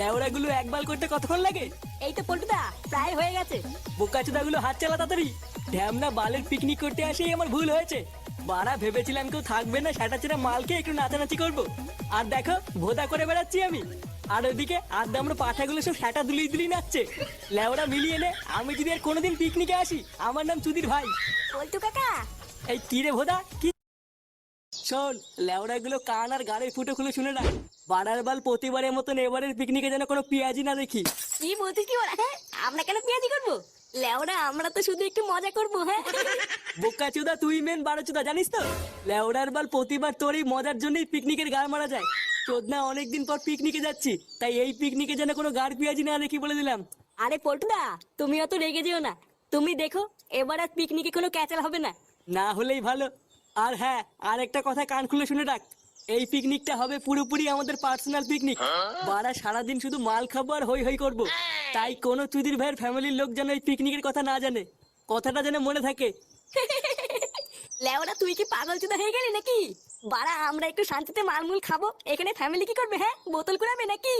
লেওড়াগুলো একবার করতে কতক্ষণ লাগে? এই তো পল্টুদা প্রায় হয়ে গেছে। বোকাচোদাগুলো হাত চালা তাড়াতাড়ি। ঢ্যামনা বালের পিকনিক করতে আসেই আমার ভুল হয়েছে। বাড়া ভেবেছিলাম কেউ থাকবে না সেটা চেরা মালকে একটু নাচানাচি করব। আর দেখো ভোদা করে বেড়াচ্ছি আমি। আর ওইদিকে আড্ডা আমরা পাঠাগুলো সব সেটা দুলি দুলি নাচছে। লেওড়া মিলিয়ে নে আমি যদি আর কোনোদিন পিকনিকে আসি আমার নাম চুদির ভাই। পল্টু কাকা। এই কি রে ভোদা কি শোন লেওড়া গুলো কান আর গাড়ির ফুটো খুলে শুনে না বাড়ার বাল প্রতিবারের মতন এবারের পিকনিকে যেন কোনো পেঁয়াজি না দেখি। কি বলছিস কি ওরা হ্যাঁ আমরা কেন পেঁয়াজি করব? লেওরা আমরা তো শুধু একটু মজা করব হ্যাঁ? বোকা চুদা তুই মেন বারো চুদা জানিস তো? লেওড়ার বাল প্রতিবার তোর এই মজার জন্যই পিকনিকের গাড় মারা যায়। চোদনা অনেকদিন পর পিকনিকে যাচ্ছি তাই এই পিকনিকে যেন কোনো গাড় পেঁয়াজি না দেখি বলে দিলাম। আরে পল্টুদা তুমি অত রেগে যেও না। তুমি দেখো এবার আর পিকনিকে কোনো ক্যাচাল হবে না। না হলেই ভালো। আর হ্যাঁ আর একটা কথা কান খুলে শুনে রাখ। এই পিকনিকটা হবে পুরোপুরি আমাদের পার্সোনাল পিকনিক বারা সারাদিন শুধু মাল খাব আর হই হই করব। তাই কোনো চুদির ভাইয়ের ফ্যামিলির লোক যেন এই পিকনিকের কথা না জানে। কথাটা যেন মনে থাকে। লেওরা তুই কি পাগল চুদা হয়ে গেলি নাকি? বাড়া আমরা একটু শান্তিতে মালমুল খাব। এখানে ফ্যামিলি কি করবে হ্যাঁ? বোতল কুড়াবে নাকি?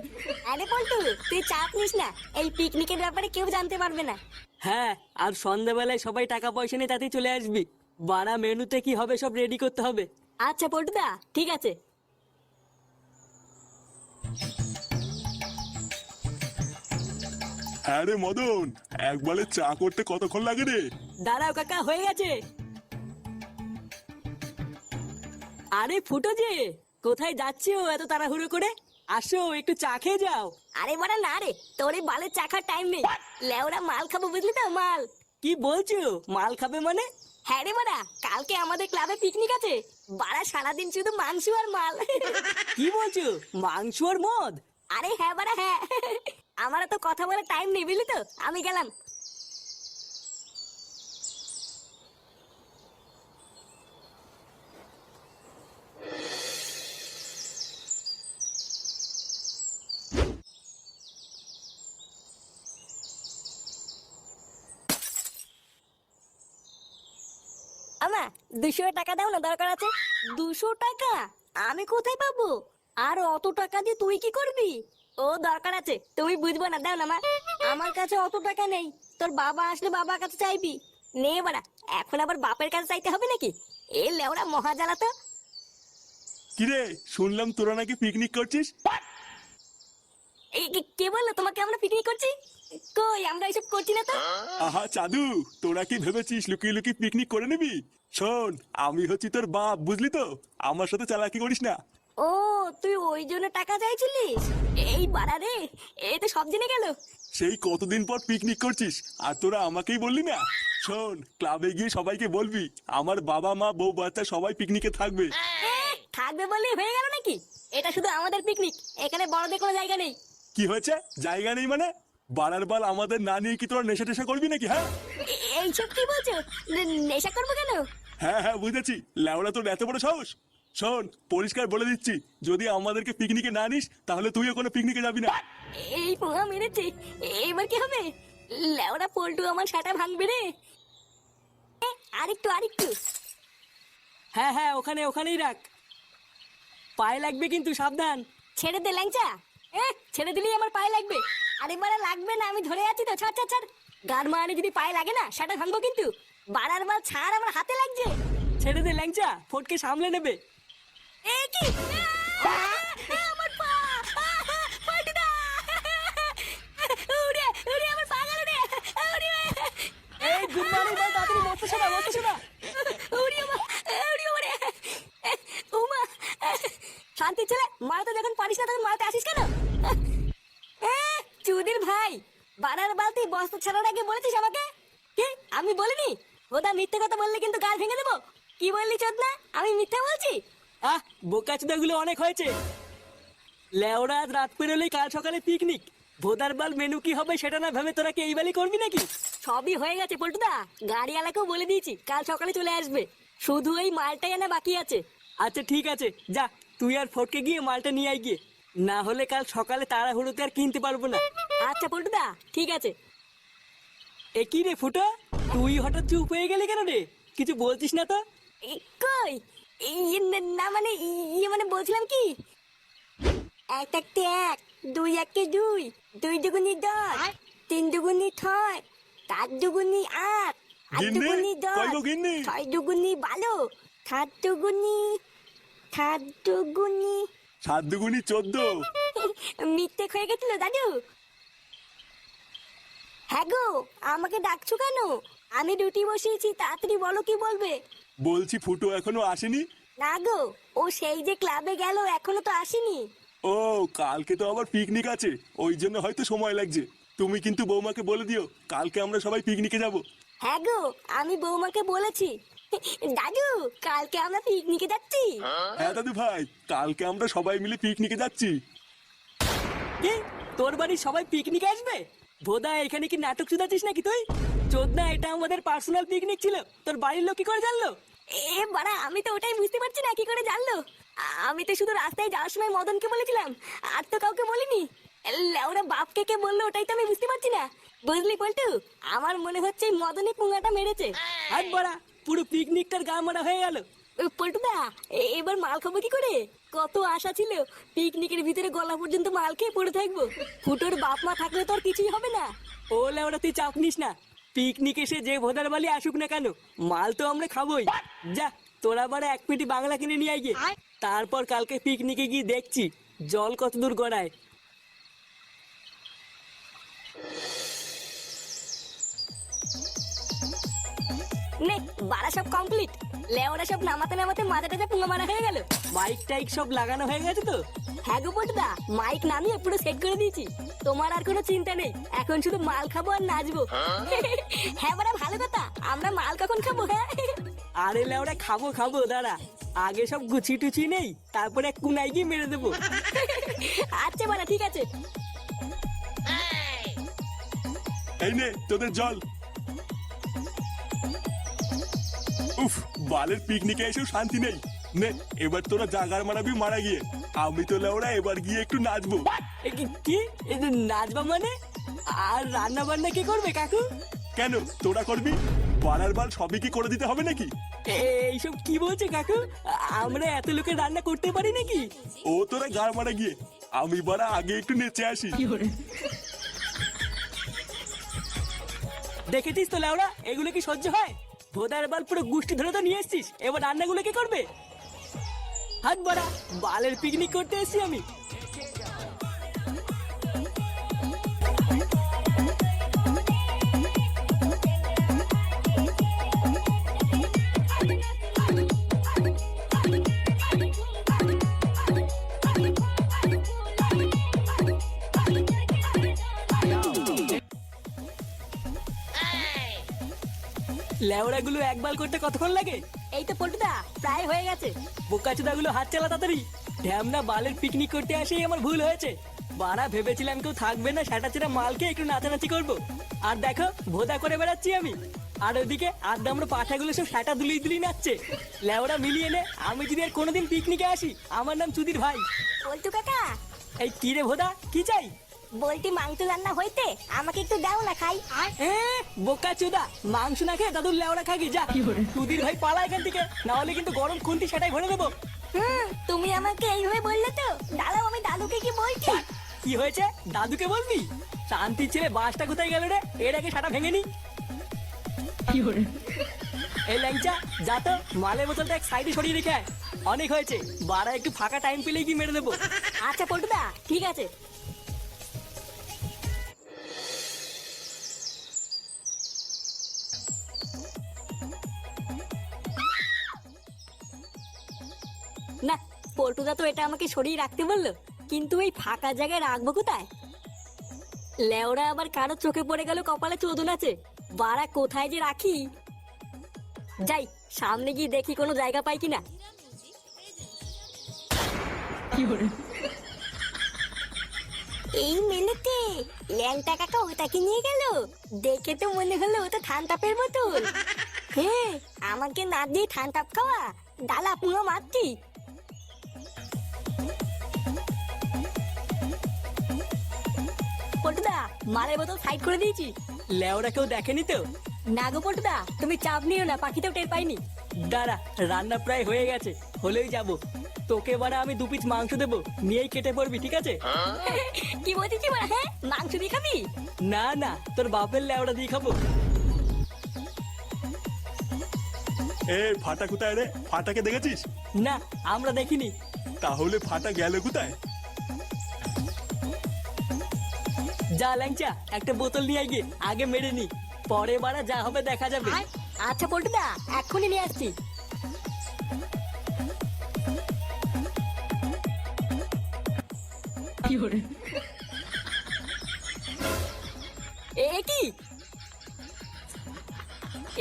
আরে পল্টু তুই চাপ নিস না। এই পিকনিকের ব্যাপারে কেউ জানতে পারবে না। হ্যাঁ আর সন্ধ্যাবেলায় সবাই টাকা পয়সা নিয়ে তাতেই চলে আসবি। বারা মেনুতে কি হবে সব রেডি করতে হবে? আচ্ছা পল্টুদা ঠিক আছে। হ্যাঁ রে মদন একবারে চা করতে কতক্ষণ লাগে রে? দাঁড়াও কাকা হয়ে গেছে। আরে ফুটো যে কোথায় যাচ্ছো এত তাড়াহুড়ো করে? আসো একটু চা খেয়ে যাও। আরে বাড়া না রে তোর এই বালের চাখার টাইম নেই। লেওরা মাল খাব বুঝলি তো মাল। কি বলছো? মাল খাবে মানে? হ্যাঁ রে বাড়া কালকে আমাদের ক্লাবে পিকনিক আছে। বাড়া সারাদিন শুধু মাংস আর মাল। কি বলছো? মাংস আর মদ? আরে হ্যাঁ বাড়া হ্যাঁ। আমার তো কথা বলে টাইম নেই বুঝলি তো? আমি গেলাম আমা দুশো টাকা দাও না দরকার আছে দুশো টাকা। আমি কোথায় পাবো? আর অত টাকা দিয়ে তুই কি করবি? ও দরকার আছে তুমি বুঝব না দাও না মা। আমার কাছে অত টাকা নেই তোর বাবা আসলে বাবার কাছে চাইবি। নে বাড়া এখন আবার বাপের কাছে চাইতে হবে নাকি? এ লেওড়া মহা জ্বালা তো। কিরে শুনলাম তোরা নাকি পিকনিক করছিস? কে- কে বলল? তোমাকে আমরা পিকনিক করছি? কই আমরা এসব করছি না তো? আহা চাদু তোরা কি ভেবেছিস লুকিয়ে লুকিয়ে পিকনিক করে নিবি? শোন আমি হচ্ছি তোর বাপ বুঝলি তো? আমার সাথে চালাকি করিস না। ও তুই ওই জন্য টাকা চাইছিলিস? এই বাড়া রে এই তো সব জেনে গেল। সেই কতদিন পর পিকনিক করছিস? আর তোরা আমাকেই বললি না? শোন ক্লাবে গিয়ে সবাইকে বলবি আমার বাবা মা বউ বাচ্চা সবাই পিকনিকে থাকবে। এ, থাকবে বললেই হয়ে গেল নাকি? এটা শুধু আমাদের পিকনিক এখানে বড়দের কোনো জায়গা নেই। কি হয়েছে? জায়গা নেই মানে? বাড়ার বাল আমাদের না নিয়ে কি তোরা নেশা টেশা করবি নাকি হ্যাঁ? এইসব কি বলছো? নেশা করব কেন? হ্যাঁ হ্যাঁ বুঝেছি। ল্যাওড়া তোর এত বড় সাহস? শোন পরিষ্কার বলে দিচ্ছি যদি আমাদেরকে পিকনিকে না নিস তাহলে তুইও কোনো পিকনিকে যাবি না। এই পোহা মেরেছে। এবার কি হবে? লেওরা পল্টু আমার সাটা ভাঙবে রে। আরেকটু আরেকটু। হ্যাঁ হ্যাঁ ওখানে ওখানেই রাখ। পায়ে লাগবে কিন্তু সাবধান। ছেড়ে দে ল্যাংচা। এ ছেড়ে দিলেই আমার পায়ে লাগবে। আরে বারে লাগবে না আমি ধরে আছি তো ছাড় ছাড় ছাড়। গান মারানি যদি পায়ে লাগে না সেটা ভাঙবো কিন্তু। বাড়ার বার ছাড় আমার হাতে লাগছে। ছেড়ে দে ল্যাংচা ফটকে সামলে নেবে। এই কি আ, আ, আমার পা আ, পল্টুদা উড়ে উড়ে আমার পা গেল রে উড়ে এই গুড মর্নিং বল তাড়াতাড়ি মরতে শোনা মরতে শোনা উড়িয়ে মা উড়িয়ে মরে উমা শান্তি ছেলে মারাতে যখন পারিস না তখন মারাতে আসিস কেন এ, চুদির ভাই বানার বালতি বস্তা ছাড়ার আগে বলেছিস আমাকে কি আমি বলিনি ওটা মিথ্যে কথা বললে কিন্তু গাল ভেঙে দেবো কি বললি চোদ না আমি মিথ্যে বলছি? আহ বোকাচুদাগুলো অনেক হয়েছে। লেওরা আজ রাত পেরোলেই কাল সকালে পিকনিক ভোদার বাল মেনু কি হবে সেটা না ভেবে তোরা কি এই বালি করবি নাকি? সবই হয়ে গেছে পল্টুদা। গাড়িওয়ালাকেও বলে দিয়েছি কাল সকালে চলে আসবে। শুধু এই মালটাই আনা বাকি আছে। আচ্ছা ঠিক আছে। যা তুই আর ফটকে গিয়ে মালটা নিয়ে আয় গিয়ে। না হলে কাল সকালে তাড়াহুড়োতে আর কিনতে পারব না। আচ্ছা পল্টুদা ঠিক আছে। এ কি রে ফুটো? তুই হঠাৎ চুপ হয়ে গেলি কেন রে? কিছু বলছিস না তো? কই? না- মানে ইয়ে মানে বলছিলাম কি? এক একটা এক দুই একে দুই দুই দুগুনি দশ তিন দুগুনি ছয় চার দুগুনি আট আট দুগুনি দশ ছয় দুগুনি বারো সাত দুগুনি সাত দুগুনি সাত দুগুনি চোদ্দ। মিথ্যে হয়ে গেছিল দাদু। হ্যাঁ গো আমাকে ডাকছো কেন? আমি ডিউটি বসিয়েছি তাড়াতাড়ি বলো কি বলবে? বলছি ফুটো এখনও আসেনি? না গো ও সেই যে ক্লাবে গেল এখনও তো আসেনি। ও কালকে তো আবার পিকনিক আছে ওই জন্য হয়তো সময় লাগছে। তুমি কিন্তু বৌমাকে বলে দিও কালকে আমরা সবাই পিকনিকে যাব। হ্যাঁ গো আমি বৌমাকে বলেছি। দাদু কালকে আমরা পিকনিকে যাচ্ছি। হ্যাঁ দাদু ভাই কালকে আমরা সবাই মিলে পিকনিকে যাচ্ছি। কি? তোর বাড়ির সবাই পিকনিকে আসবে? ভোদা এখানে কি নাটক শুধাচ্ছিস নাকি তুই? চোদনা এটা আমাদের পার্সোনাল পিকনিক ছিল। তোর বাড়ির লোক কি করে জানলো? এ বাড়া আমি তো ওটাই বুঝতে পারছি না কি করে জানলো? আমি তো শুধু রাস্তায় যাওয়ার সময় মদনকে বলেছিলাম আর তো কাউকে বলিনি। ওরা বাপকে কে বলল ওটাই তো আমি বুঝতে পারছি না। বুঝলি পল্টু আমার মনে হচ্ছে মদনই পুঙ্গাটা মেরেছে। হাত বড়া পুরো পিকনিকটার গা মারা হয়ে গেল। পল্টুদা এ- এবার মাল খাব কি করে? কত আশা ছিল পিকনিকের ভিতরে গলা পর্যন্ত মাল খেয়ে পড়ে থাকব। ফুটোর বাপ মা থাকলে তো আর কিছুই হবে না। ও লেওরা তুই চাপ নিস না। পিকনিক এসে যে ভোদার বালি আসুক না কেন, মাল তো আমরা খাবোই। যা, তোরা বারে এক পেটি বাংলা কিনে নিয়ে আয় গিয়ে। তারপর কালকে পিকনিকে গিয়ে দেখছি, জল কত দূর গড়ায়। নে বাড়া সব কমপ্লিট লেওরা সব নামাতে নামাতে মাথা টাথা পুঙ্গা মারা হয়ে গেল। মাইক টাইক সব লাগানো হয়ে গেছে তো? হ্যাঁ গো পটুদা মাইক নামিয়ে পুরো সেট করে দিয়েছি। তোমার আর কোনো চিন্তা নেই এখন শুধু মাল খাব আর নাচবো। হ্যাঁ বাড়া ভালো কথা আমরা মাল কখন খাব হ্যাঁ? আরে লেওরা খাব খাব দাঁড়া। আগে সব গুছি টুচি নেই তারপরে এক কুনাই গিয়ে মেরে দেবো। আচ্ছা বাড়া ঠিক আছে। এই নে তোদের জল। উফ বালের পিকনিকে এসেও শান্তি নেই। নে এবার তোরা জাগার মারাবি মারা গিয়ে। আমি তো লেওরা এবার গিয়ে একটু নাচবো। এ কি- কি? এ যে নাচবা মানে? আর রান্না বান্না কি করবে কাকু? কেন তোরা করবি? বাড়ার বাল সবই কি করে দিতে হবে নাকি? এ- এইসব কি বলছে কাকু? আ- আমরা এত লোকের রান্না করতে পারি নাকি? ও তোরা গাড় মারা গিয়ে। আমি বারা আগে একটু নেচে আসি। দেখেছিস তো লাউরা এগুলো কি সহ্য হয়? ভোদার বাল পুরো গুষ্টি ধরে তো নিয়ে এসছিস। এবার রান্নাগুলো কে করবে? হাত বড়া, বালের পিকনিক করতে এসেছি আমি। লেওড়াগুলো একবার করতে কতক্ষণ লাগে? এই তো পটুদা প্রায় হয়ে গেছে। বোকাচোদাগুলো হাত চালা তাড়াতাড়ি। ঢ্যামনা বালের পিকনিক করতে আসেই আমার ভুল হয়েছে। বাড়া ভেবেছিলাম কেউ থাকবে না সেটা ছেড়ে মালকে একটু নাচানাচি করব। আর দেখো ভোদা করে বেড়াচ্ছি আমি। আর ওইদিকে আর আমরা পাঠাগুলো সব সেটা দুলিয়ে দুলিয়ে নাচছে। লেওড়া মিলিয়ে নে আমি যদি আর কোনোদিন পিকনিকে আসি আমার নাম চুদির ভাই। পল্টু কাকা। এই কি রে ভোদা কি চাই? বলটি মাংস রান্না হইতে আমাকে একটু দাও না খাই। বোকা চোদা মাংস না খেয়ে দাদুর লেওড়া খাগি যা চুদির ভাই পালা এখান থেকে। না হলে কিন্তু গরম খুন্তি সেটাই ভরে দেবো। হুম তুমি আমাকে এইভাবে বললে তো? দাঁড়াও আমি দাদুকে কি বলছি? কি হয়েছে? দাদুকে বলবি? শান্তির ছেলে বাসটা কোথায় গেল রে? এর আগে সাটা ভেঙে নি। এই ল্যাংচা যা তো মালের বোতলটা এক সাইডে সরিয়ে রেখে অনেক হয়েছে। বারা একটু ফাঁকা টাইম পেলেই কি মেরে দেবো। আচ্ছা পল্টুদা ঠিক আছে। না পল্টুদা তো এটা আমাকে সরিয়ে রাখতে বলল কিন্তু এই ফাঁকা জায়গায় রাখব কোথায়? লেওরা আবার কারও চোখে পড়ে গেল কপালে চোদন আছে বাড়া কোথায় যে রাখি? যাই সামনে গিয়ে দেখি কোনো জায়গা পাই কিনা। এই মেলেতে ল্যাংটা কাকা ওটাকে নিয়ে গেল দেখে তো মনে হলো ওটা ঠান তাপের বোতল। হ্যাঁ আমাকে না দিয়ে ঠান তাপ খাওয়া ডালা পুরো মারছি পটুদা মালের বোতল সাইড করে দিয়েছি। লেওরা কেউ দেখেনি তো? না গো পটুদা তুমি চাপ নিও না পাখিতেও টের পাইনি। দাঁড়া রান্না প্রায় হয়ে গেছে হলেই যাব। তোকে আমি দু পিস মাংস দেবো নিয়েই কেটে পড়বি ঠিক আছে? কি বলছিস কি বলা হ্যাঁ? মাংস দিয়ে খাবি? না না তোর বাপের লেওড়া দিয়ে খাব। এ ফাটা কোথায় রে? ফাটাকে দেখেছিস? না আমরা দেখিনি। তাহলে ফাটা গেল কোথায়? যা ল্যাংচা একটা বোতল নিয়ে গিয়ে আগে মেরে নি। পরে বারা যা হবে দেখা যাবে। আচ্ছা পল্টুদা এক্ষুনি নিয়ে আসছি। এ কি?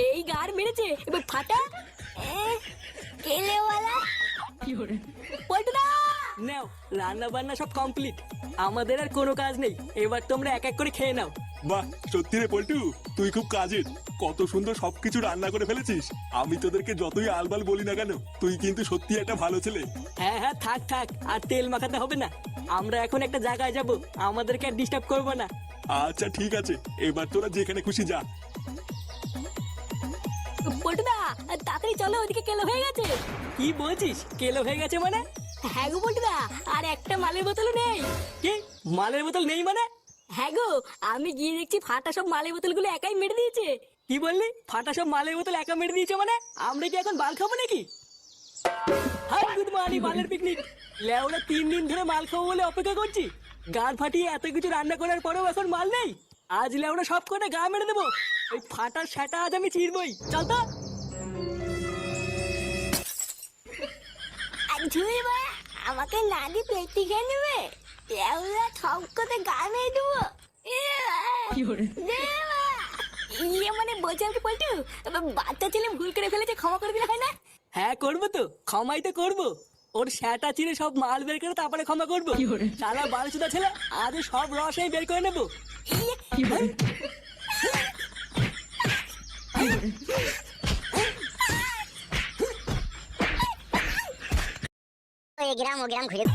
এই গার মেরেছে এবার ফাটা। কেলেওয়ালা। পল্টুদা নাও রান্না বান্না সব কমপ্লিট আমাদের আর কোনো কাজ নেই। এবার তোমরা এক এক করে খেয়ে নাও। বাহ সত্যি রে পল্টু তুই খুব কাজের। কত সুন্দর সবকিছু রান্না করে ফেলেছিস। আমি তোদেরকে যতই আলবাল বলি না কেন তুই কিন্তু সত্যি একটা ভালো ছেলে। হ্যাঁ হ্যাঁ থাক থাক আর তেল মাখাতে হবে না। আমরা এখন একটা জায়গায় যাব। আমাদেরকে আর ডিস্টার্ব করব না। আচ্ছা ঠিক আছে। এবার তোরা যেখানে খুশি যা। পল্টুদা তাড়াতাড়ি চলো ওদিকে কেলো হয়ে গেছে। কি বলছিস? কেলো হয়ে গেছে মানে? হ্যাঁ গো আর একটা মালের বোতলও নেই। কি? মালের বোতল নেই মানে? হ্যাঁ গো আমি গিয়ে দেখছি ফাটা সব মালের বোতলগুলো একাই মেরে দিয়েছে। কি বললি? ফাটা সব মালের বোতল একা মেরে দিয়েছে মানে? আমরা কি এখন বাল খাব নাকি? হাই গুড মর্নিং মালের পিকনিক লেওরা তিন দিন ধরে মাল খাব বলে অপেক্ষা করছি। গান ফাটিয়ে এত কিছু রান্না করার পরেও এখন মাল নেই। আজ লেওরা সব করে গা মেরে দেবো। ওই ফাটার সেটা আজ আমি চিরবই চল তো। ঝুড়ি বা আমাকে না দিয়ে পেটি খেয়ে নেবে? ঠক করে গা মেরে দেবো। ইয়ে মানে বলছিলাম কি পল্টু বাচ্চা ছেলে ভুল করে ফেলেছে ক্ষমা করে দিলে হয় না? হ্যাঁ করব তো ক্ষমাই তো করব। ওর স্যাটা চিরে সব মাল বের করে তারপরে ক্ষমা করব। সারা বালসুদা ছেলে আজ সব রসই বের করে নেব। ওই গ্রাম ও গ্রাম ঘুরে।